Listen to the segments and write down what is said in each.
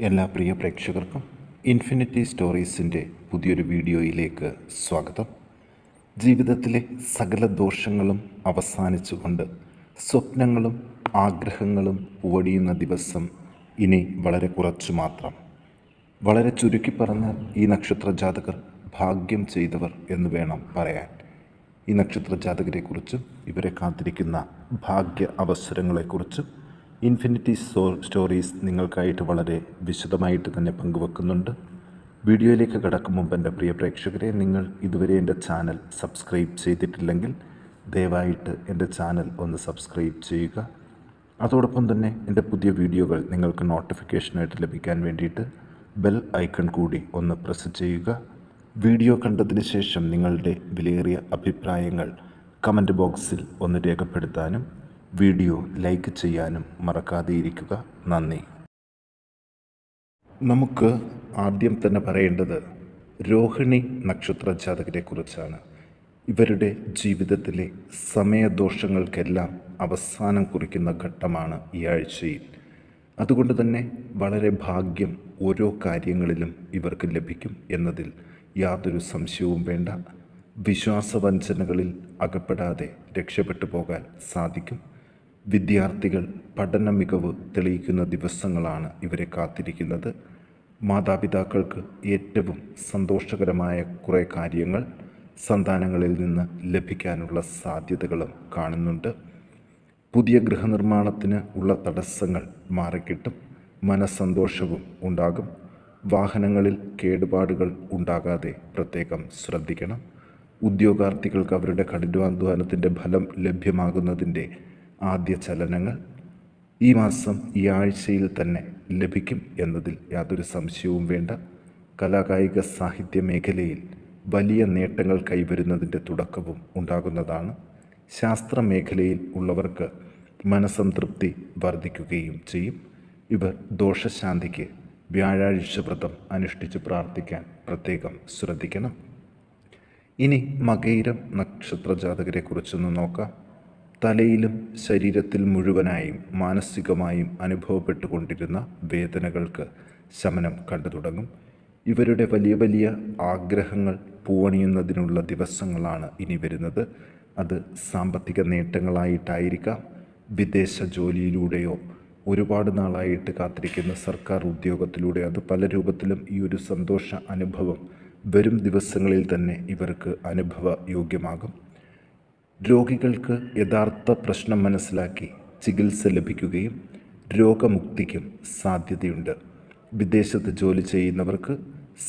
എല്ലാ പ്രിയ പ്രേക്ഷകർക്കും ഇൻഫിനിറ്റി സ്റ്റോറീസിന്റെ പുതിയൊരു വീഡിയോയിലേക്ക് സ്വാഗതം. ജീവിതത്തിലെ സകല ദോഷങ്ങളും അവസാനിച്ചുകൊണ്ട് സ്വപ്നങ്ങളും ആഗ്രഹങ്ങളും പൂവടിയുന്ന ദിവസം ഇനി വളരെ കുറച്ചു മാത്രം. വളരെ ചുരുക്കി പറഞ്ഞാൽ ഈ നക്ഷത്ര ജാതകർ ഭാഗ്യം ചെയ്തവർ എന്ന് വേണം പറയാൻ. ഈ നക്ഷത്ര ജാതകരെക്കുറിച്ചും ഇവരെ കാത്തിരിക്കുന്ന ഭാഗ്യ അവസരങ്ങളെക്കുറിച്ചും ഇൻഫിനിറ്റി സ്റ്റോറീസ് നിങ്ങൾക്കായിട്ട് വളരെ വിശദമായിട്ട് തന്നെ പങ്കുവെക്കുന്നുണ്ട്. വീഡിയോയിലേക്ക് കടക്കും മുമ്പ് എന്റെ പ്രിയ പ്രേക്ഷകരെ നിങ്ങൾ ഇതുവരെ എന്റെ ചാനൽ സബ്സ്ക്രൈബ് ചെയ്തിട്ടില്ലെങ്കിൽ ദയവായിട്ട് എന്റെ ചാനൽ ഒന്ന് സബ്സ്ക്രൈബ് ചെയ്യുക. അതോടൊപ്പം തന്നെ എന്റെ പുതിയ വീഡിയോകൾ നിങ്ങൾക്ക് നോട്ടിഫിക്കേഷനായിട്ട് ലഭിക്കാൻ വേണ്ടിയിട്ട് ബെൽ ഐക്കൺ കൂടി ഒന്ന് പ്രസ് ചെയ്യുക. വീഡിയോ കണ്ടതിന് ശേഷം നിങ്ങളുടെ വിലയേറിയ അഭിപ്രായങ്ങൾ കമന്റ് ബോക്സിൽ ഒന്ന് രേഖപ്പെടുത്താനും വീഡിയോ ലൈക്ക് ചെയ്യാനും മറക്കാതെയിരിക്കുക. നന്ദി. നമുക്ക് ആദ്യം തന്നെ പറയേണ്ടത് രോഹിണി നക്ഷത്ര ജാതകരെക്കുറിച്ചാണ് ഇവരുടെ ജീവിതത്തിലെ സമയദോഷങ്ങൾക്കെല്ലാം അവസാനം കുറിക്കുന്ന ഘട്ടമാണ് ഈ ആഴ്ചയിൽ. അതുകൊണ്ട് തന്നെ വളരെ ഭാഗ്യം ഓരോ കാര്യങ്ങളിലും ഇവർക്ക് ലഭിക്കും എന്നതിൽ യാതൊരു സംശയവും വേണ്ട. വിശ്വാസവഞ്ചനകളിൽ അകപ്പെടാതെ രക്ഷപ്പെട്ടു പോകാൻ സാധിക്കും. വിദ്യാർത്ഥികൾ പഠന മികവ് തെളിയിക്കുന്ന ദിവസങ്ങളാണ് ഇവരെ കാത്തിരിക്കുന്നത്. മാതാപിതാക്കൾക്ക് ഏറ്റവും സന്തോഷകരമായ കുറേ കാര്യങ്ങൾ സന്താനങ്ങളിൽ നിന്ന് ലഭിക്കാനുള്ള സാധ്യതകളും കാണുന്നുണ്ട്. പുതിയ ഗൃഹനിർമ്മാണത്തിന് ഉള്ള തടസ്സങ്ങൾ മാറിക്കിട്ടും മനസ്സന്തോഷവും ഉണ്ടാകും. വാഹനങ്ങളിൽ കേടുപാടുകൾ ഉണ്ടാകാതെ പ്രത്യേകം ശ്രദ്ധിക്കണം. ഉദ്യോഗാർത്ഥികൾക്ക് അവരുടെ കഠിനാധ്വാനത്തിന്റെ ഫലം ലഭ്യമാകുന്നതിന്റെ ആദ്യ ചലനങ്ങൾ ഈ മാസം ഈ ആഴ്ചയിൽ തന്നെ ലഭിക്കും എന്നതിൽ യാതൊരു സംശയവും വേണ്ട. കലാകായിക സാഹിത്യ മേഖലയിൽ വലിയ നേട്ടങ്ങൾ കൈവരുന്നതിന്റെ തുടക്കവും ഉണ്ടാകുന്നതാണ്. ശാസ്ത്ര മേഖലയിൽ ഉള്ളവർക്ക് മനസംതൃപ്തി വർദ്ധിക്കുകയും ചെയ്യും. ഇവർ ദോഷശാന്തിക്ക് വ്യാഴാഴ്ച വ്രതം അനുഷ്ഠിച്ച് പ്രാർത്ഥിക്കാൻ പ്രത്യേകം ശ്രദ്ധിക്കണം. ഇനി മകൈരം നക്ഷത്ര ജാതകരെക്കുറിച്ചൊന്ന് നോക്കാം. തലയിലും ശരീരത്തിൽ മുഴുവനായും മാനസികമായും അനുഭവപ്പെട്ടുകൊണ്ടിരുന്ന വേദനകൾക്ക് ശമനം കണ്ടു തുടങ്ങും. ഇവരുടെ വലിയ വലിയ ആഗ്രഹങ്ങൾ പൂവണിയുന്നതിനുള്ള ദിവസങ്ങളാണ് ഇനി വരുന്നത്. അത് സാമ്പത്തിക നേട്ടങ്ങളായിട്ടായിരിക്കാം. വിദേശ ജോലിയിലൂടെയോ ഒരുപാട് നാളായിട്ട് കാത്തിരിക്കുന്ന സർക്കാർ ഉദ്യോഗത്തിലൂടെ അത് പല രൂപത്തിലും ഈ ഒരു സന്തോഷ അനുഭവം വരും ദിവസങ്ങളിൽ തന്നെ ഇവർക്ക് അനുഭവ യോഗ്യമാകും. രോഗികൾക്ക് യഥാർത്ഥ പ്രശ്നം മനസ്സിലാക്കി ചികിത്സ ലഭിക്കുകയും രോഗമുക്തിക്കും സാധ്യതയുണ്ട്. വിദേശത്ത് ജോലി ചെയ്യുന്നവർക്ക്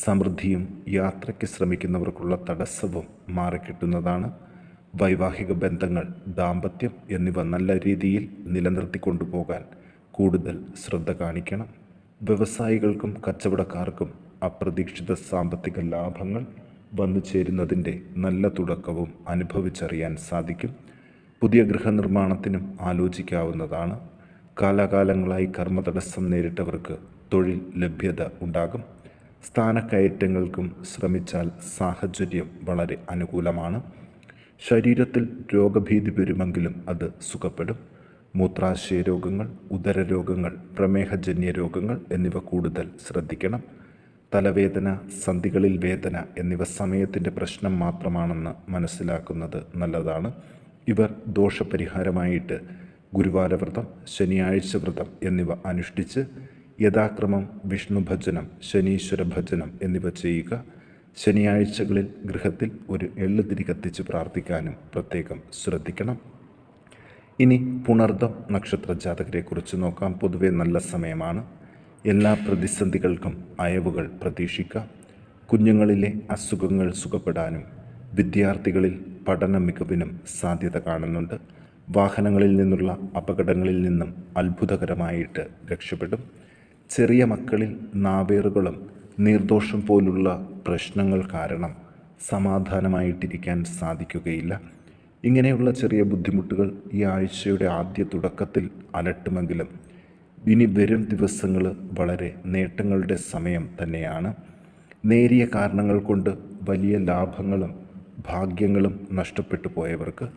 സമൃദ്ധിയും യാത്രയ്ക്ക് ശ്രമിക്കുന്നവർക്കുള്ള തടസ്സവും മാറിക്കിട്ടുന്നതാണ്. വൈവാഹിക ബന്ധങ്ങൾ ദാമ്പത്യം എന്നിവ നല്ല രീതിയിൽ നിലനിർത്തിക്കൊണ്ടുപോകാൻ കൂടുതൽ ശ്രദ്ധ കാണിക്കണം. വ്യവസായികൾക്കും കച്ചവടക്കാർക്കും അപ്രതീക്ഷിത സാമ്പത്തിക ലാഭങ്ങൾ വന്നു ചേരുന്നതിന്റെ നല്ല തുടക്കവും അനുഭവിച്ചറിയാൻ സാധിക്കും. പുതിയ ഗൃഹനിർമ്മാണത്തിനും ആലോചിക്കാവുന്നതാണ്. കാലാകാലങ്ങളായി കർമ്മതടസ്സം നേരിട്ടവർക്ക് തൊഴിൽ ലഭ്യത ഉണ്ടാകും. സ്ഥാനക്കയറ്റങ്ങൾക്കും ശ്രമിച്ചാൽ സാഹചര്യം വളരെ അനുകൂലമാണ്. ശരീരത്തിൽ രോഗഭീതി വരുമെങ്കിലും അത് സുഖപ്പെടും. മൂത്രാശയ രോഗങ്ങൾ ഉദരരോഗങ്ങൾ പ്രമേഹജന്യ രോഗങ്ങൾ എന്നിവ കൂടുതൽ ശ്രദ്ധിക്കണം. തലവേദന സന്ധികളിൽ വേദന എന്നിവ സമയത്തിന്റെ പ്രശ്നം മാത്രമാണെന്ന് മനസ്സിലാക്കുന്നത് നല്ലതാണ്. ഇവർ ദോഷപരിഹാരമായിട്ട് ഗുരുവാരവ്രതം ശനിയാഴ്ച വ്രതം എന്നിവ അനുഷ്ഠിച്ച് യഥാക്രമം വിഷ്ണു ഭജനം ശനീശ്വര ഭജനം എന്നിവ ചെയ്യുക. ശനിയാഴ്ചകളിൽ ഗൃഹത്തിൽ ഒരു എള്ളുതിരി കത്തിച്ച് പ്രാർത്ഥിക്കാനും പ്രത്യേകം ശ്രദ്ധിക്കണം. ഇനി പുണർദം നക്ഷത്ര ജാതകരെക്കുറിച്ച് നോക്കാം. പൊതുവെ നല്ല സമയമാണ്. എല്ലാ പ്രതിസന്ധികൾക്കും അയവുകൾ പ്രതീക്ഷിക്കാം. കുഞ്ഞുങ്ങളിലെ അസുഖങ്ങൾ സുഖപ്പെടാനും വിദ്യാർത്ഥികളിൽ പഠന മികവിനും സാധ്യത കാണുന്നുണ്ട്. വാഹനങ്ങളിൽ നിന്നുള്ള അപകടങ്ങളിൽ നിന്നും അത്ഭുതകരമായിട്ട് രക്ഷപ്പെടും. ചെറിയ മക്കളിൽ നാവേറുകളും നീർദോഷം പോലുള്ള പ്രശ്നങ്ങൾ കാരണം സമാധാനമായിട്ടിരിക്കാൻ സാധിക്കുകയില്ല. ഇങ്ങനെയുള്ള ചെറിയ ബുദ്ധിമുട്ടുകൾ ഈ ആഴ്ചയുടെ ആദ്യ തുടക്കത്തിൽ അലട്ടുമെങ്കിലും ഇനി വരും ദിവസങ്ങൾ വളരെ നേട്ടങ്ങളുടെ സമയം തന്നെയാണ്. നേരിയ കാരണങ്ങൾ കൊണ്ട് വലിയ ലാഭങ്ങളും ഭാഗ്യങ്ങളും നഷ്ടപ്പെട്ടു പോയവർക്ക്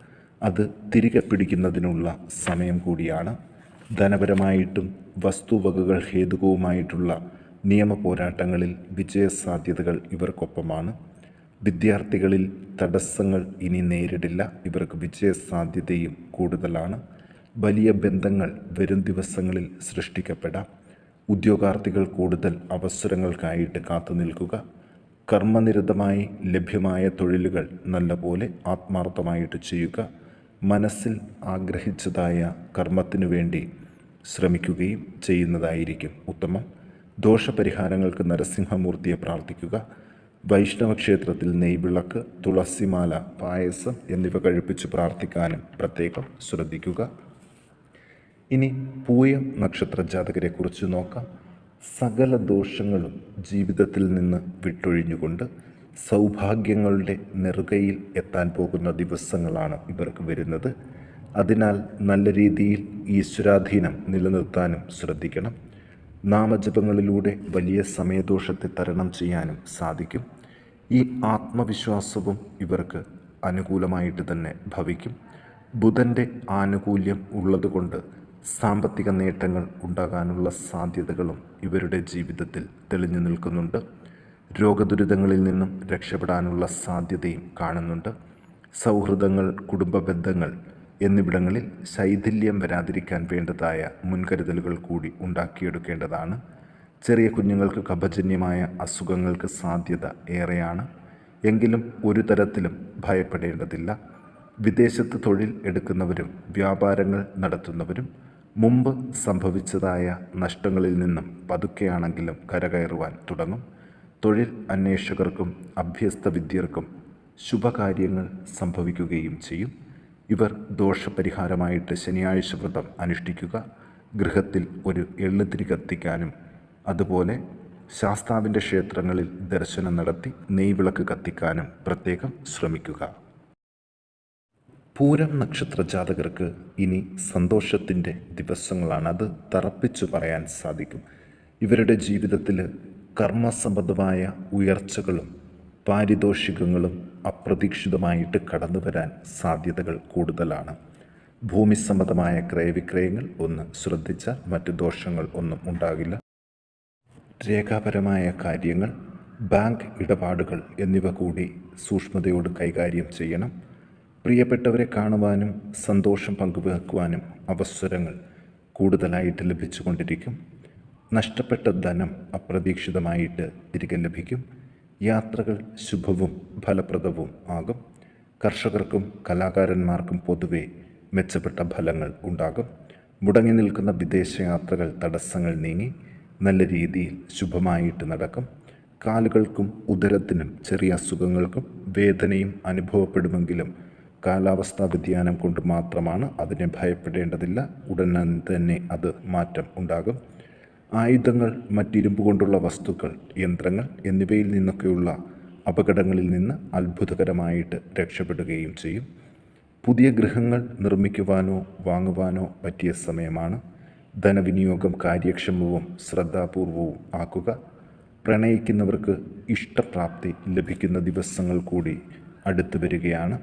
അത് തിരികെ പിടിക്കുന്നതിനുള്ള സമയം കൂടിയാണ്. ധനപരമായിട്ടും വസ്തുവകകൾ ഹേതുകവുമായിട്ടുള്ള നിയമ പോരാട്ടങ്ങളിൽ വിജയസാധ്യതകൾ ഇവർക്കൊപ്പമാണ്. വിദ്യാർത്ഥികളിൽ തടസ്സങ്ങൾ ഇനി നേരിടില്ല. ഇവർക്ക് വിജയസാധ്യതയും കൂടുതലാണ്. വലിയ ബന്ധങ്ങൾ വരും ദിവസങ്ങളിൽ സൃഷ്ടിക്കപ്പെടാം. ഉദ്യോഗാർത്ഥികൾ കൂടുതൽ അവസരങ്ങൾക്കായിട്ട് കാത്തു നിൽക്കുക. കർമ്മനിരതമായി ലഭ്യമായ തൊഴിലുകൾ നല്ലപോലെ ആത്മാർത്ഥമായിട്ട് ചെയ്യുക. മനസ്സിൽ ആഗ്രഹിച്ചതായ കർമ്മത്തിനു വേണ്ടി ശ്രമിക്കുകയും ചെയ്യുന്നതായിരിക്കും ഉത്തമം. ദോഷപരിഹാരങ്ങൾക്ക് നരസിംഹമൂർത്തിയെ പ്രാർത്ഥിക്കുക. വൈഷ്ണവ ക്ഷേത്രത്തിൽ നെയ്വിളക്ക് തുളസിമാല പായസം എന്നിവ കഴിപ്പിച്ച് പ്രാർത്ഥിക്കാനും പ്രത്യേകം ശ്രദ്ധിക്കുക. ഇനി പൂയം നക്ഷത്ര ജാതകരെക്കുറിച്ച് നോക്കാം. സകല ദോഷങ്ങളും ജീവിതത്തിൽ നിന്ന് വിട്ടൊഴിഞ്ഞുകൊണ്ട് സൗഭാഗ്യങ്ങളുടെ നെറുകയിൽ എത്താൻ പോകുന്ന ദിവസങ്ങളാണ് ഇവർക്ക് വരുന്നത്. അതിനാൽ നല്ല രീതിയിൽ ഈശ്വരാധീനം നിലനിർത്താനും ശ്രദ്ധിക്കണം. നാമജപങ്ങളിലൂടെ വലിയ സമയദോഷത്തെ തരണം ചെയ്യാനും സാധിക്കും. ഈ ആത്മവിശ്വാസവും ഇവർക്ക് അനുകൂലമായിട്ട് തന്നെ ഭവിക്കും. ബുധന്റെ ആനുകൂല്യം ഉള്ളതുകൊണ്ട് സാമ്പത്തിക നേട്ടങ്ങൾ ഉണ്ടാകാനുള്ള സാധ്യതകളും ഇവരുടെ ജീവിതത്തിൽ തെളിഞ്ഞു നിൽക്കുന്നുണ്ട്. രോഗദുരിതങ്ങളിൽ നിന്നും രക്ഷപ്പെടാനുള്ള സാധ്യതയും കാണുന്നുണ്ട്. സൗഹൃദങ്ങൾ കുടുംബ ബന്ധങ്ങൾ എന്നിവിടങ്ങളിൽ ശൈഥില്യം വരാതിരിക്കാൻ വേണ്ടതായ മുൻകരുതലുകൾ കൂടി ഉണ്ടാക്കിയെടുക്കേണ്ടതാണ്. ചെറിയ കുഞ്ഞുങ്ങൾക്ക് കപജന്യമായ അസുഖങ്ങൾക്ക് സാധ്യത ഏറെയാണ്. എങ്കിലും ഒരു തരത്തിലും ഭയപ്പെടേണ്ടതില്ല. വിദേശത്ത് തൊഴിൽ എടുക്കുന്നവരും വ്യാപാരങ്ങൾ നടത്തുന്നവരും മുമ്പ് സംഭവിച്ചതായ നഷ്ടങ്ങളിൽ നിന്നും പതുക്കെയാണെങ്കിലും കരകയറുവാൻ തുടങ്ങും. തൊഴിൽ അന്വേഷകർക്കും അഭ്യസ്ത വിദ്യർക്കും ശുഭകാര്യങ്ങൾ സംഭവിക്കുകയും ചെയ്യും. ഇവർ ദോഷപരിഹാരമായിട്ട് ശനിയാഴ്ച വ്രതം അനുഷ്ഠിക്കുക ഗൃഹത്തിൽ ഒരു എള്ളുതിരി കത്തിക്കാനും അതുപോലെ ശാസ്താവിന്റെ ക്ഷേത്രങ്ങളിൽ ദർശനം നടത്തി നെയ്വിളക്ക് കത്തിക്കാനും പ്രത്യേകം ശ്രമിക്കുക. പൂരം നക്ഷത്ര ജാതകർക്ക് ഇനി സന്തോഷത്തിന്റെ ദിവസങ്ങളാണ്. അത് തറപ്പിച്ചു പറയാൻ സാധിക്കും. ഇവരുടെ ജീവിതത്തിൽ കർമ്മസംബന്ധമായ ഉയർച്ചകളും പാരിതോഷികങ്ങളും അപ്രതീക്ഷിതമായിട്ട് കടന്നു വരാൻ സാധ്യതകൾ കൂടുതലാണ്. ഭൂമി സംബന്ധമായ ക്രയവിക്രയങ്ങൾ ഒന്ന് ശ്രദ്ധിച്ചാൽ മറ്റ് ദോഷങ്ങൾ ഒന്നും ഉണ്ടാകില്ല. രേഖാപരമായ കാര്യങ്ങൾ ബാങ്ക് ഇടപാടുകൾ എന്നിവ കൂടി സൂക്ഷ്മതയോട് കൈകാര്യം ചെയ്യണം. പ്രിയപ്പെട്ടവരെ കാണുവാനും സന്തോഷം പങ്കുവെക്കുവാനും അവസരങ്ങൾ കൂടുതലായിട്ട് ലഭിച്ചുകൊണ്ടിരിക്കും. നഷ്ടപ്പെട്ട ധനം അപ്രതീക്ഷിതമായിട്ട് തിരികെ ലഭിക്കും. യാത്രകൾ ശുഭവും ഫലപ്രദവും ആകും. കർഷകർക്കും കലാകാരന്മാർക്കും പൊതുവെ മെച്ചപ്പെട്ട ഫലങ്ങൾ ഉണ്ടാകും. മുടങ്ങി നിൽക്കുന്ന വിദേശയാത്രകൾ തടസ്സങ്ങൾ നീങ്ങി നല്ല രീതിയിൽ ശുഭമായിട്ട് നടക്കും. കാലുകൾക്കും ഉദരത്തിനും ചെറിയ അസുഖങ്ങൾക്കും വേദനയും അനുഭവപ്പെടുമെങ്കിലും കാലാവസ്ഥാ വ്യതിയാനം കൊണ്ട് മാത്രമാണ് അതിനെ ഭയപ്പെടേണ്ടതില്ല. ഉടൻ തന്നെ അത് മാറ്റം ഉണ്ടാകും. ആയുധങ്ങൾ മറ്റിരുമ്പ് കൊണ്ടുള്ള വസ്തുക്കൾ യന്ത്രങ്ങൾ എന്നിവയിൽ നിന്നൊക്കെയുള്ള അപകടങ്ങളിൽ നിന്ന് അത്ഭുതകരമായിട്ട് രക്ഷപ്പെടുകയും ചെയ്യും. പുതിയ ഗൃഹങ്ങൾ നിർമ്മിക്കുവാനോ വാങ്ങുവാനോ പറ്റിയ സമയമാണ്. ധനവിനിയോഗം കാര്യക്ഷമവും ശ്രദ്ധാപൂർവവും ആക്കുക. പ്രണയിക്കുന്നവർക്ക് ഇഷ്ടപ്രാപ്തി ലഭിക്കുന്ന ദിവസങ്ങൾ കൂടി അടുത്തു വരികയാണ്.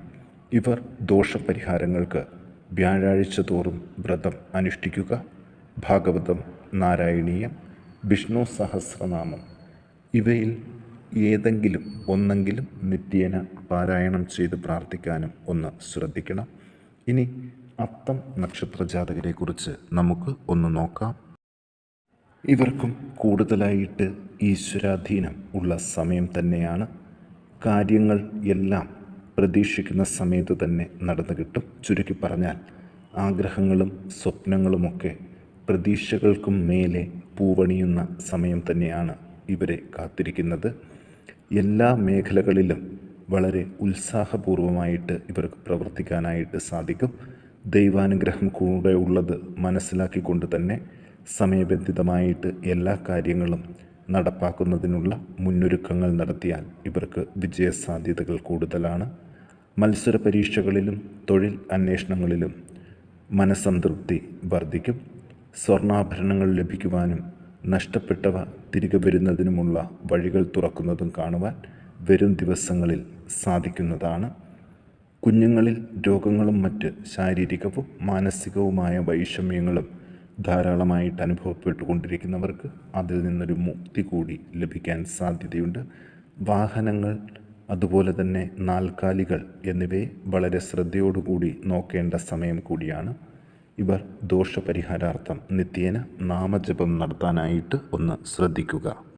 ഇവർ ദോഷപരിഹാരങ്ങൾക്ക് വ്യാഴാഴ്ച തോറും വ്രതം അനുഷ്ഠിക്കുക ഭാഗവതം നാരായണീയം വിഷ്ണു സഹസ്രനാമം. ഇവയിൽ ഏതെങ്കിലും ഒന്നെങ്കിലും നിത്യേന പാരായണം ചെയ്ത് പ്രാർത്ഥിക്കാനും ഒന്ന് ശ്രദ്ധിക്കണം. ഇനി അത്തം നക്ഷത്ര ജാതകരെക്കുറിച്ച് നമുക്ക് ഒന്ന് നോക്കാം. ഇവർക്കും കൂടുതലായിട്ട് ഈശ്വരാധീനം ഉള്ള സമയം തന്നെയാണ്. കാര്യങ്ങൾ എല്ലാം പ്രതീക്ഷിക്കുന്ന സമയത്ത് തന്നെ നടന്നു കിട്ടും. ചുരുക്കി പറഞ്ഞാൽ ആഗ്രഹങ്ങളും സ്വപ്നങ്ങളുമൊക്കെ പ്രതീക്ഷകൾക്കും മേലെ പൂവണിയുന്ന സമയം തന്നെയാണ് ഇവരെ കാത്തിരിക്കുന്നത്. എല്ലാ മേഖലകളിലും വളരെ ഉത്സാഹപൂർവമായിട്ട് ഇവർക്ക് പ്രവർത്തിക്കാനായിട്ട് സാധിക്കും. ദൈവാനുഗ്രഹം കൂടെ ഉള്ളത് മനസ്സിലാക്കിക്കൊണ്ട് തന്നെ സമയബന്ധിതമായിട്ട് എല്ലാ കാര്യങ്ങളും നടപ്പാക്കുന്നതിനുള്ള മുന്നൊരുക്കങ്ങൾ നടത്തിയാൽ ഇവർക്ക് വിജയസാധ്യതകൾ കൂടുതലാണ്. മത്സര പരീക്ഷകളിലും തൊഴിൽ അന്വേഷണങ്ങളിലും മനസംതൃപ്തി വർദ്ധിക്കും. സ്വർണാഭരണങ്ങൾ ലഭിക്കുവാനും നഷ്ടപ്പെട്ടവ തിരികെ വരുന്നതിനുമുള്ള വഴികൾ തുറക്കുന്നതും കാണുവാൻ വരും ദിവസങ്ങളിൽ സാധിക്കുന്നതാണ്. കുഞ്ഞുങ്ങളിൽ രോഗങ്ങളും മറ്റ് ശാരീരികവും മാനസികവുമായ വൈഷമ്യങ്ങളും ധാരാളമായിട്ട് അനുഭവപ്പെട്ടുകൊണ്ടിരിക്കുന്നവർക്ക് അതിൽ നിന്നൊരു മുക്തി കൂടി ലഭിക്കാൻ സാധ്യതയുണ്ട്. വാഹനങ്ങൾ അതുപോലെ തന്നെ നാൽക്കാലികൾ എന്നിവയെ വളരെ ശ്രദ്ധയോടുകൂടി നോക്കേണ്ട സമയം കൂടിയാണ്. ഇവർ ദോഷപരിഹാരാർത്ഥം നിത്യേന നാമജപം നടത്താനായിട്ട് ഒന്ന് ശ്രദ്ധിക്കുക.